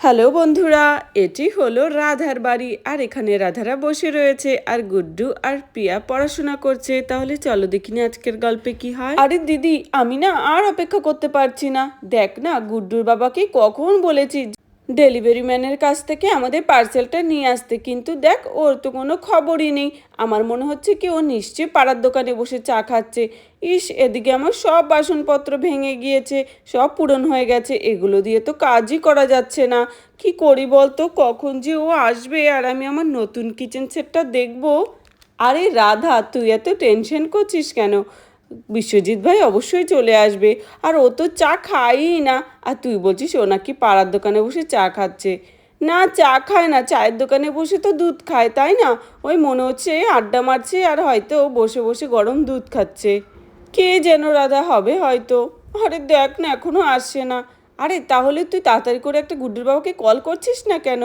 Hello বন্ধুরা, এটি হলো রাধার বাড়ি। আর এখানে রাধারা বসে রয়েছে, আর গুড্ডু আর প্রিয়া পড়াশোনা করছে। তাহলে চলো দেখি না আজকের গল্পে কি হয়। আরে দিদি, আমি না আর অপেক্ষা করতে পারছি না। দেখ না, গুড্ডুর বাবাকে কখন বলেছি ডেলিভারি ম্যানের কাছ থেকে আমাদের পার্সেলটা নিয়ে আসতে। কিন্তু দেখ, ওর তো কোনো খবরই নেই। আমার মনে হচ্ছে কি, ও নিশ্চয়ই পাড়ার দোকানে বসে চা খাচ্ছে। ইস, এদিকে আমার সব বাসনপত্র ভেঙে গিয়েছে, সব পূরণ হয়ে গেছে। এগুলো দিয়ে তো কাজই করা যাচ্ছে না। কি করি বলতো, কখন যে ও আসবে আর আমি আমার নতুন কিচেন সেটটা দেখব? আরে রাধা, তুই এত টেনশন করছিস কেন? বিশ্বজিৎ ভাই অবশ্যই চলে আসবে। আর ও তো চা খায়ই না। আর তুই বলছিস ও নাকি পাড়ার দোকানে বসে চা খাচ্ছে। না, চা খায় না। চায়ের দোকানে বসে তো দুধ খায়, তাই না? ওই মনে হচ্ছে আড্ডা মারছে আর হয়তো ও বসে বসে গরম দুধ খাচ্ছে। কে যেন রাধা হবে হয়তো। আরে দেখ না এখনও আসছে না। আরে তাহলে তুই তাড়াতাড়ি করে একটা গুড্ডুর বাবাকে কল করছিস না কেন?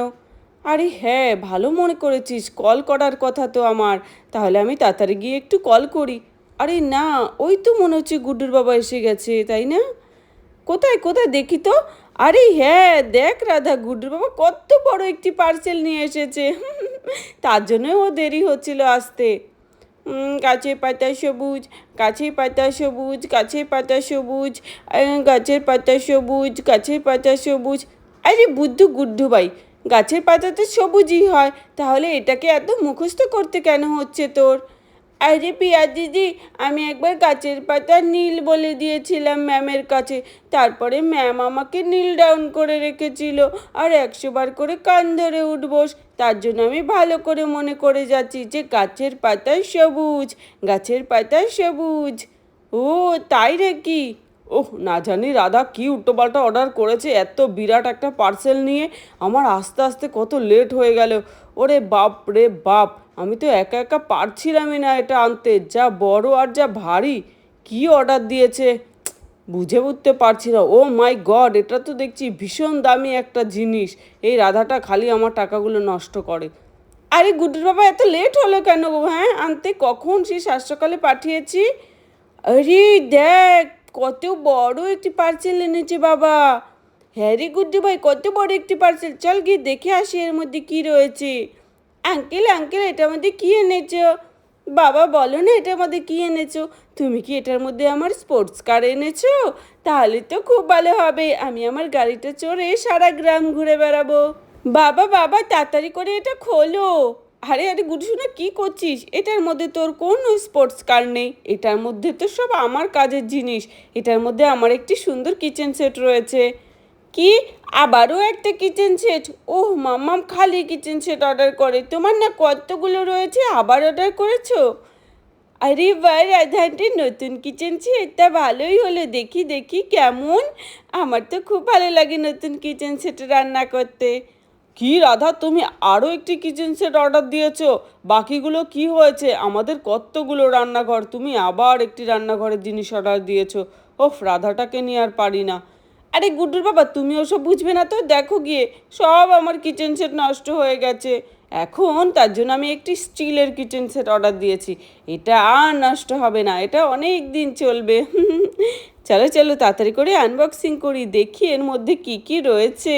আরে হ্যাঁ ভালো মনে করেছিস। কল করার কথা তো আমার। তাহলে আমি তাড়াতাড়ি গিয়ে একটু কল করি। আরে না, ওই তো মনে হচ্ছে গুড্ডুর বাবা এসে গেছে, তাই না? কোথায় কোথায় দেখি তো? আরে হ্যাঁ দেখ রাধা, গুড্ডুর বাবা কত বড় একটি পার্সেল নিয়ে এসেছে। তার জন্য ও দেরি হচ্ছিল আসতে। গাছের পাতা সবুজ, গাছের পাতা সবুজ, গাছের পাতা সবুজ গাছের পাতা সবুজ, গাছের পাতা সবুজ। আরে বুদ্ধু গুড্ডু ভাই, গাছের পাতা তো সবুজই হয়, তাহলে এটাকে এত মুখস্থ করতে কেন হচ্ছে তোর? আরে পিয়া দিদি, আমি একবার গাছের পাতা নীল বলে দিয়েছিলাম ম্যামের কাছে। তারপরে ম্যাম আমাকে নীল ডাউন করে রেখেছিল। আর একশো বার করে কান ধরে উঠবোস। তার জন্য আমি ভালো করে মনে করে যাচ্ছি যে গাছের পাতায় সবুজ, গাছের পাতায় সবুজ। ও, তাই রে কি ওহ, না জানি রাধা কি উল্টোপাল্টা অর্ডার করেছে, এত বিরাট একটা পার্সেল নিয়ে। আমার আস্তে আস্তে কত লেট হয়ে গেল। ওরে বাপ রে বাপ! আমি তো একা একা পারছিলামই না এটা আনতে। যা বড় আর যা ভারী, কি অর্ডার দিয়েছে? বুঝে উঠতে পারছি না। ও মাই গড, এটা তো দেখছি ভীষণ দামি একটা জিনিস। এই রাধাটা খালি আমার টাকাগুলো নষ্ট করে। আরে গুড্ডুর বাবা, এত লেট হলো কেন গো? হ্যাঁ আনতে কখন? সেই সাত সকালে পাঠিয়েছি। আরে দেখ, কত বড় একটি পার্সেল এনেছে বাবা। হ্যাঁ রে গুড্ডু ভাই, কত বড় একটি পার্সেল চল গিয়ে দেখে আসি এর মধ্যে কি রয়েছে। আঙ্কেল আঙ্কেল, এটার মধ্যে কি এনেছো? বাবা, বলো না এটার মধ্যে কি এনেছো? তুমি কি এটার মধ্যে আমার স্পোর্টস কার এনেছো? তাহলে তো খুব ভালো হবে। আমি আমার গাড়িটা চড়ে সারা গ্রাম ঘুরে বেড়াবো। বাবা বাবা, তাড়াতাড়ি করে এটা খোলো। আরে আরে গুডু শোনা কি করছিস? এটার মধ্যে তোর কোনো স্পোর্টস কার নেই। এটার মধ্যে তো সব আমার কাজের জিনিস। এটার মধ্যে আমার একটি সুন্দর কিচেন সেট রয়েছে। কি? আবারও একটা কিচেন সেট ওহ মাম্মাম খালি কিচেন সেট অর্ডার করে। তোমার না কতগুলো রয়েছে? আবার অর্ডার করেছ? আরে বা রাধানটি, নতুন কিচেন সেটটা ভালোই হলো। দেখি দেখি কেমন? আমার তো খুব ভালো লাগে নতুন কিচেন সেট রান্না করতে। কি, রাধা, তুমি আরও একটি কিচেন সেট অর্ডার দিয়েছ? বাকিগুলো কি হয়েছে? আমাদের কতগুলো রান্নাঘর? তুমি আবার একটি রান্নাঘরের জিনিস অর্ডার দিয়েছ। ওফ, রাধাটাকে নিয়ে আর পারি না। আরে গুড্ডুর বাবা, তুমি ওসব বুঝবে না তো? দেখো গিয়ে, সব আমার কিচেন সেট নষ্ট হয়ে গেছে। এখন তার জন্য আমি একটি স্টিলের কিচেন সেট অর্ডার দিয়েছি। এটা আর নষ্ট হবে না, এটা অনেক দিন চলবে। চলো চলো, তাড়াতাড়ি করে আনবক্সিং করি, দেখি এর মধ্যে কি কি রয়েছে।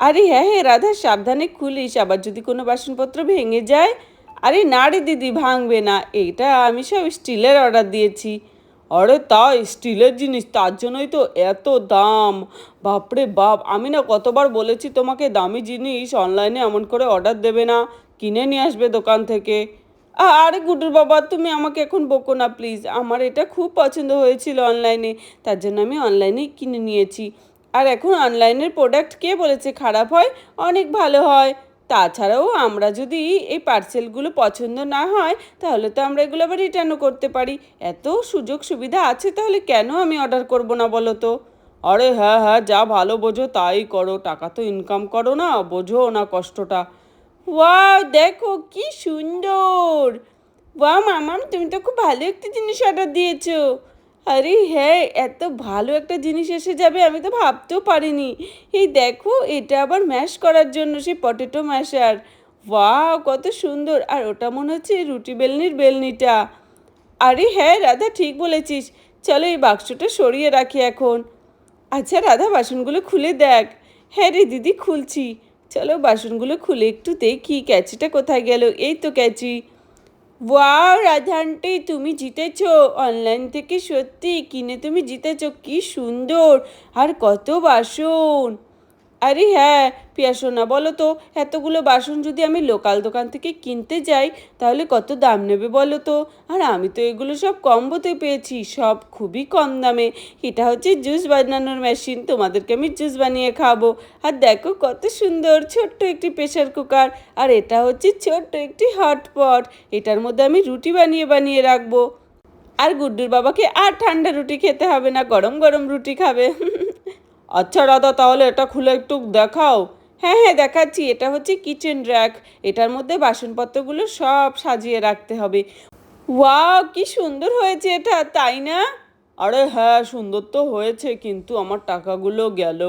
আরে হ্যাঁ হ্যাঁ রাধা, সাবধানে খুলিস, আবার যদি কোনো বাসনপত্র ভেঙে যায়। আরে না রে দিদি, ভাঙবে না এইটা আমি সব স্টিলের অর্ডার দিয়েছি। আরে তা স্টিলের জিনিস, তার জন্যই তো এত দাম। বাপরে বাপ, আমি না কতবার বলেছি তোমাকে দামি জিনিস অনলাইনে এমন করে অর্ডার দেবে না, কিনে নিয়ে আসবে দোকান থেকে। আরে গুডুর বাবা, তুমি আমাকে এখন বকো না প্লিজ আমার এটা খুব পছন্দ হয়েছিল অনলাইনে তার জন্য আমি অনলাইনেই কিনে নিয়েছি। আর এখন অনলাইনের প্রোডাক্ট কে বলেছে, খারাপ হয়? অনেক ভালো হয়। তাছাড়াও আমরা যদি এই পার্সেলগুলো পছন্দ না হয়, তাহলে তো আমরা এগুলো আবার রিটার্নও করতে পারি। এত সুযোগ সুবিধা আছে, তাহলে কেন আমি অর্ডার করব না বলো তো? আরে হ্যাঁ হ্যাঁ যা ভালো বোঝো তাই করো। টাকা তো ইনকাম করো না, বোঝো না কষ্টটা। ওয়াও, দেখো কি সুন্দর! ওয়া মামাম, তুমি তো খুব ভালো একটি জিনিস অর্ডার দিয়েছ। আরে হ্যাঁ এত ভালো একটা জিনিস এসে যাবে আমি তো ভাবতেও পারিনি। এই দেখো, এটা আবার ম্যাশ করার জন্য সেই পটেটো ম্যাশার ওয়াও কত সুন্দর। আর ওটা মনে হচ্ছে রুটি বেলনির বেলনিটা। আরে হ্যাঁ রাধা, ঠিক বলেছিস। চলো এই বাক্সটা সরিয়ে রাখি এখন। আচ্ছা রাধা, বাসনগুলো খুলে দেখ। হ্যাঁ রে দিদি, খুলছি। চলো বাসনগুলো খুলে একটু দেখি, ক্যাচিটা কোথায় গেল? এই তো ক্যাচি। ওয়াও, রাধানটি, তুমি জিতেছ। অনলাইন থেকে সত্যি কিনে তুমি জিতেছ, কি সুন্দর। আর কত বাসন। আরে হ্যাঁ পিয়া সোনা, বলো তো, এতগুলো বাসন যদি আমি লোকাল দোকান থেকে কিনতে যাই, তাহলে কত দাম নেবে বলো তো? আর আমি তো এগুলো সব কম্বোতে পেয়েছি, সব খুবই কম দামে। এটা হচ্ছে জুস বানানোর মেশিন, তোমাদেরকে আমি জুস বানিয়ে খাব। আর দেখো কত সুন্দর, ছোট্ট একটি প্রেশার কুকার, আর এটা হচ্ছে ছোট্ট একটি হটপট এটার মধ্যে আমি রুটি বানিয়ে বানিয়ে রাখব। আর গুড্ডুর বাবাকে আর ঠান্ডা রুটি খেতে হবে না, গরম গরম রুটি খাবে। আচ্ছা দাদা তাহলে এটা খুলে একটু দেখাও। হ্যাঁ হ্যাঁ দেখাচ্ছি। এটা হচ্ছে কিচেন র্যাক এটার মধ্যে বাসনপত্রগুলো সব সাজিয়ে রাখতে হবে। ওয়াও, কি সুন্দর হয়েছে এটা, তাই না? আরে হ্যাঁ সুন্দর তো হয়েছে, কিন্তু আমার টাকাগুলো গেল।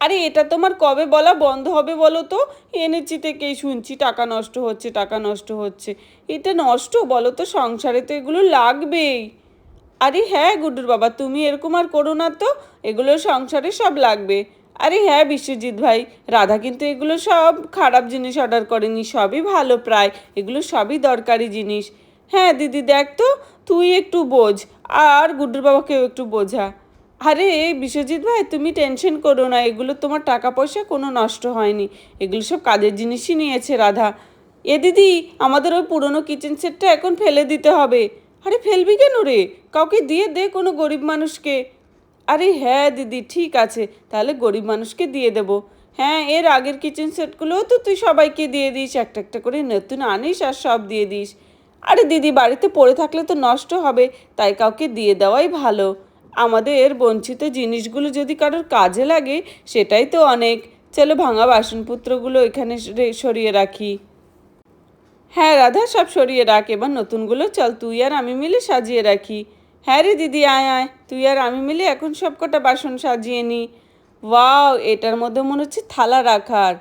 আরে, এটা তোমার কবে বলা বন্ধ হবে বলো তো? এনেছি থেকেই শুনছি, টাকা নষ্ট হচ্ছে, টাকা নষ্ট হচ্ছে। এটা নষ্ট? বলো তো, সংসারে তো এগুলো লাগবেই। আরে হ্যাঁ গুড্ডুর বাবা, তুমি এরকম আর করো না তো। এগুলো সংসারে সব লাগবে। আরে হ্যাঁ বিশ্বজিৎ ভাই, রাধা কিন্তু এগুলো সব খারাপ জিনিস অর্ডার করেনি, সবই ভালো প্রায়। এগুলো সবই দরকারি জিনিস। হ্যাঁ দিদি দেখ তো, তুই একটু বোঝ, আর গুড্ডুর বাবাকেও একটু বোঝা। আরে বিশ্বজিৎ ভাই, তুমি টেনশন করো না, এগুলো তোমার টাকা পয়সা কোনো নষ্ট হয়নি। এগুলো সব কাজের জিনিসই নিয়েছে রাধা। এ দিদি, আমাদের ওই পুরনো কিচেন সেটটা এখন ফেলে দিতে হবে। আরে ফেলবি কেন রে? কাউকে দিয়ে দে কোনো গরিব মানুষকে। আরে হ্যাঁ দিদি, ঠিক আছে, তাহলে গরিব মানুষকে দিয়ে দেবো। হ্যাঁ এর আগের কিচেন সেটগুলোও তো তুই সবাইকে দিয়ে দিস, একটা একটা করে নতুন আনিস আর সব দিয়ে দিস। আরে দিদি, বাড়িতে পড়ে থাকলে তো নষ্ট হবে, তাই কাউকে দিয়ে দেওয়াই ভালো। আমাদের এর বঞ্চিত জিনিসগুলো যদি কারোর কাজে লাগে, সেটাই তো অনেক। চলো ভাঙা বাসনপত্রগুলো এখানে সরিয়ে রাখি। হ্যাঁ রাধা, সব সরিয়ে রাখ। এবার নতুনগুলো চল, তুই আর আমি মিলে সাজিয়ে রাখি। হ্যাঁ রে দিদি, আয় আয়। তুই আর আমি মিলে এখন সব কটা বাসন সাজিয়ে নিই ওয়াও, এটার মধ্যে মনে হচ্ছে থালা রাখার।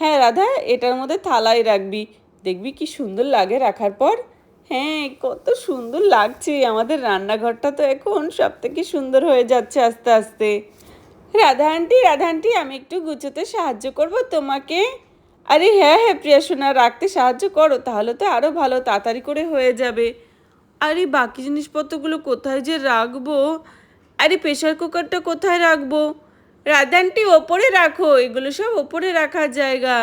হ্যাঁ রাধা, এটার মধ্যে থালাই রাখবি। দেখবি কি সুন্দর লাগে রাখার পর। হ্যাঁ কত সুন্দর লাগছে। আমাদের রান্নাঘরটা তো এখন সব থেকে সুন্দর হয়ে যাচ্ছে আস্তে আস্তে। রাধা আন্টি রাধা আন্টি, আমি একটু গুছোতে সাহায্য করব তোমাকে? আরে হ্যাঁ হ্যাঁ প্রিয়া সোনা রাখতে সাহায্য করো, তাহলে তো আরও ভালো, তাড়াতাড়ি করে হয়ে যাবে। আরে, বাকি জিনিসপত্রগুলো কোথায় যে রাখব? আরে প্রেশার কুকারটা কোথায় রাখব? রাধানটি ওপরে রাখো, এগুলো সব ওপরে রাখার জায়গা।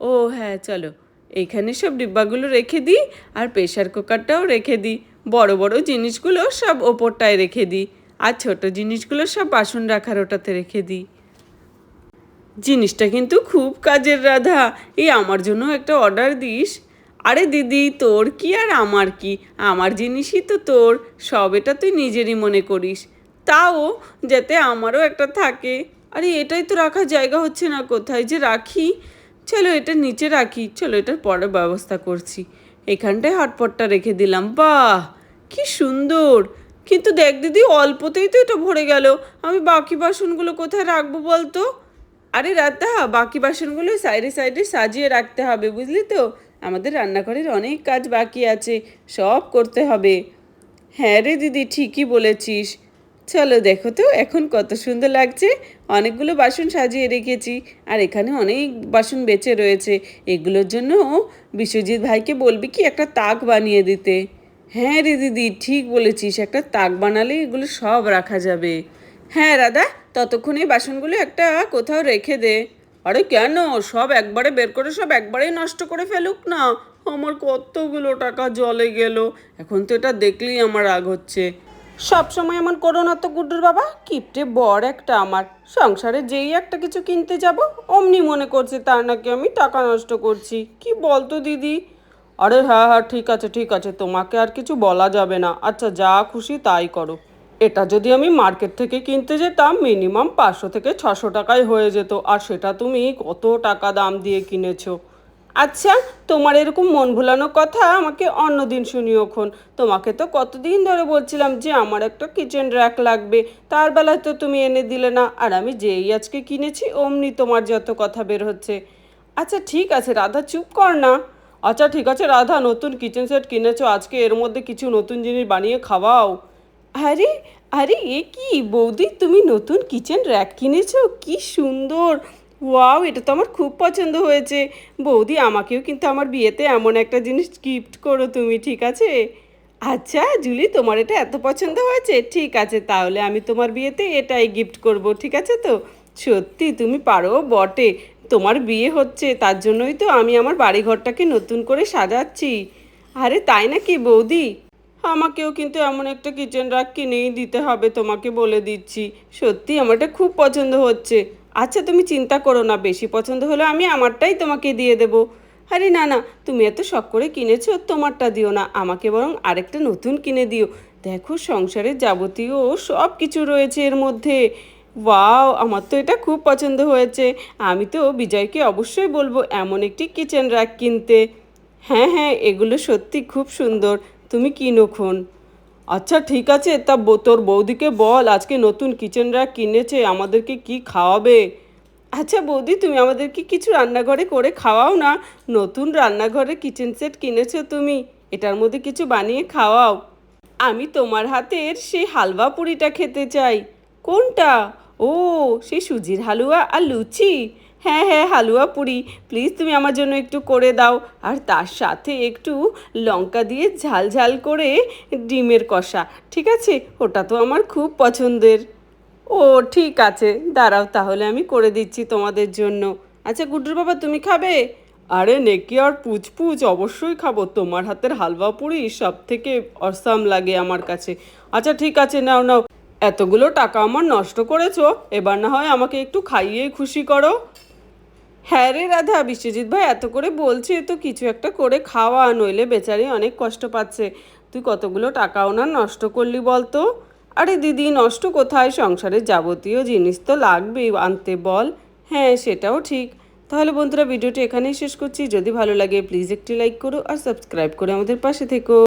ও হ্যাঁ চলো এইখানে সব ডিব্বাগুলো রেখে দিই, আর প্রেশার কুকারটাও রেখে দিই। বড় বড় জিনিসগুলো সব ওপরটায় রেখে দিই, আর ছোট জিনিসগুলো সব বাসন রাখার ওটাতে রেখে দিই। জিনিসটা কিন্তু খুব কাজের রাধা। এই আমার জন্য একটা অর্ডার দিস। আরে দিদি, তোর কি আর আমার কি? আমার জিনিসই তো তোর। সব এটা তুই নিজেরই মনে করিস। তাও যাতে আমারও একটা থাকে। আরে এটাই তো রাখার জায়গা হচ্ছে না কোথায় যে রাখি? চলো এটা নিচে রাখি। চলো এটার পরে ব্যবস্থা করছি। এখানটায় হটপটটা রেখে দিলাম। বাহ! কি সুন্দর! কিন্তু দেখ দিদি, অল্পতেই তো এটা ভরে গেল। আমি বাকি বাসনগুলো কোথায় রাখব বলতো? আরে রাতা বাকি বাসনগুলো সাইডে সাইডে সাজিয়ে রাখতে হবে, বুঝলি তো? আমাদের রান্নাঘরের অনেক কাজ বাকি আছে, সব করতে হবে। হ্যাঁ রে দিদি, ঠিকই বলেছিস। চলো দেখো তো, এখন কত সুন্দর লাগছে। অনেকগুলো বাসন সাজিয়ে রেখেছি, আর এখানে অনেক বাসন বেঁচে রয়েছে। এগুলোর জন্য বিশ্বজিৎ ভাইকে বলবি কি একটা তাক বানিয়ে দিতে? হ্যাঁ রে দিদি, ঠিক বলেছিস, একটা তাক বানালে এগুলো সব রাখা যাবে। হ্যাঁ রাধা ততক্ষণে বাসনগুলো একটা কোথাও রেখে দে। আরে কেন? সব একবারে বের করে, সব একবারেই নষ্ট করে ফেলুক না। আমার কতগুলো টাকা জলে গেল। এখন তো এটা দেখলেই আমার রাগ হচ্ছে। সব সময় এমন করো না তো, গুড্ডুর বাবা। কিপটে বর একটা আমার। সংসারে যেই একটা কিছু কিনতে যাব, অমনি মনে করছে তার নাকি আমি টাকা নষ্ট করছি। কি বলতো দিদি? আরে হ্যাঁ হ্যাঁ ঠিক আছে ঠিক আছে, তোমাকে আর কিছু বলা যাবে না। আচ্ছা যা খুশি তাই করো। এটা যদি আমি মার্কেট থেকে কিনতে যেতাম, মিনিমাম পাঁচশো থেকে ছশো টাকায় হয়ে যেত। আর সেটা তুমি কত টাকা দাম দিয়ে কিনেছো? আচ্ছা তোমার এরকম মন ভুলানো কথা আমাকে অন্যদিন শুনিওক্ষণ তোমাকে তো কতদিন ধরে বলছিলাম যে আমার একটা কিচেন র্যাক লাগবে। তার বেলায় তো তুমি এনে দিলে না। আর আমি যেই আজকে কিনেছি, অমনি তোমার যত কথা বের হচ্ছে। আচ্ছা ঠিক আছে, রাধা, চুপ কর না। আচ্ছা ঠিক আছে, রাধা, নতুন কিচেন সেট কিনেছো। আজকে এর মধ্যে কিছু নতুন জিনিস বানিয়ে খাওয়াও। আরে আরে, এ কি? বৌদি, তুমি নতুন কিচেন র্যাক কিনেছো? কি সুন্দর। ওয়াও, এটা তো আমার খুব পছন্দ হয়েছে। বৌদি, আমাকেও কিন্তু আমার বিয়েতে এমন একটা জিনিস গিফট করো তুমি, ঠিক আছে? আচ্ছা জুলি, তোমার এটা এত পছন্দ হয়েছে? ঠিক আছে, তাহলে আমি তোমার বিয়েতে এটাই গিফট করব, ঠিক আছে তো? সত্যি, তুমি পারো, বটে। তোমার বিয়ে হচ্ছে, তার জন্যই তো আমি আমার বাড়িঘরটাকে নতুন করে সাজাচ্ছি। আরে, তাই নাকি বৌদি? আমাকেও কিন্তু এমন একটা কিচেন রাক কিনেই দিতে হবে তোমাকে বলে দিচ্ছি। সত্যি আমারটা খুব পছন্দ হচ্ছে। আচ্ছা তুমি চিন্তা করো না, বেশি পছন্দ হলে আমি আমারটাই তোমাকে দিয়ে দেবো। আরে না না, তুমি এত শখ করে কিনেছো, তোমারটা দিও না, আমাকে বরং আরেকটা নতুন কিনে দিও। দেখো সংসারের যাবতীয় সব কিছু রয়েছে এর মধ্যে। ওয়াও, আমার তো এটা খুব পছন্দ হয়েছে। আমি তো বিজয়কে অবশ্যই বলব এমন একটি কিচেন র্যাক কিনতে। হ্যাঁ হ্যাঁ এগুলো সত্যি খুব সুন্দর। তুমি কিনোক্ষণ আচ্ছা ঠিক আছে, তা তোর বৌদিকে বল, আজকে নতুন কিচেন র্যাক কিনেছে, আমাদেরকে কি খাওয়াবে? আচ্ছা বৌদি, তুমি আমাদেরকে কিছু রান্নাঘরে করে খাওয়াও না, নতুন রান্নাঘরে কিচেন সেট কিনেছো তুমি, এটার মধ্যে কিছু বানিয়ে খাওয়াও। আমি তোমার হাতের সেই হালুয়া পুরিটা খেতে চাই। কোনটা? ও, সেই সুজির হালুয়া আর লুচি? হ্যাঁ হ্যাঁ হালুয়া পুরি। প্লিজ তুমি আমার জন্য একটু করে দাও। আর তার সাথে একটু লঙ্কা দিয়ে ঝাল ঝাল করে ডিমের কষা, ঠিক আছে? ওটা তো আমার খুব পছন্দের। ও, ঠিক আছে। দাঁড়াও তাহলে আমি করে দিচ্ছি তোমাদের জন্য। আচ্ছা গুড্ডুর বাবা, তুমি খাবে? আরে, নেকি আর পুচপুচ অবশ্যই খাব। তোমার হাতের হালুয়া পুরি সব থেকে অসাম লাগে আমার কাছে। আচ্ছা ঠিক আছে, নাও নাও। এতগুলো টাকা আমার নষ্ট করেছ। এবার না হয় আমাকে একটু খাইয়েই খুশি করো। হ্যাঁ রে রাধা, বিশ্বজিৎ ভাই, এত করে বলছে, তো কিছু একটা করে খাওয়া, নইলে বেচারি অনেক কষ্ট পাচ্ছে। তুই কতগুলো টাকা ওনার নষ্ট করলি বলতো? আরে দিদি, নষ্ট কোথায়? সংসারের যাবতীয় জিনিস তো লাগবেই, আনতে বল। হ্যাঁ সেটাও ঠিক। তাহলে বন্ধুরা, ভিডিওটি এখানেই শেষ করছি। যদি ভালো লাগে প্লিজ একটি লাইক করো আর সাবস্ক্রাইব করে আমাদের পাশে থেকো।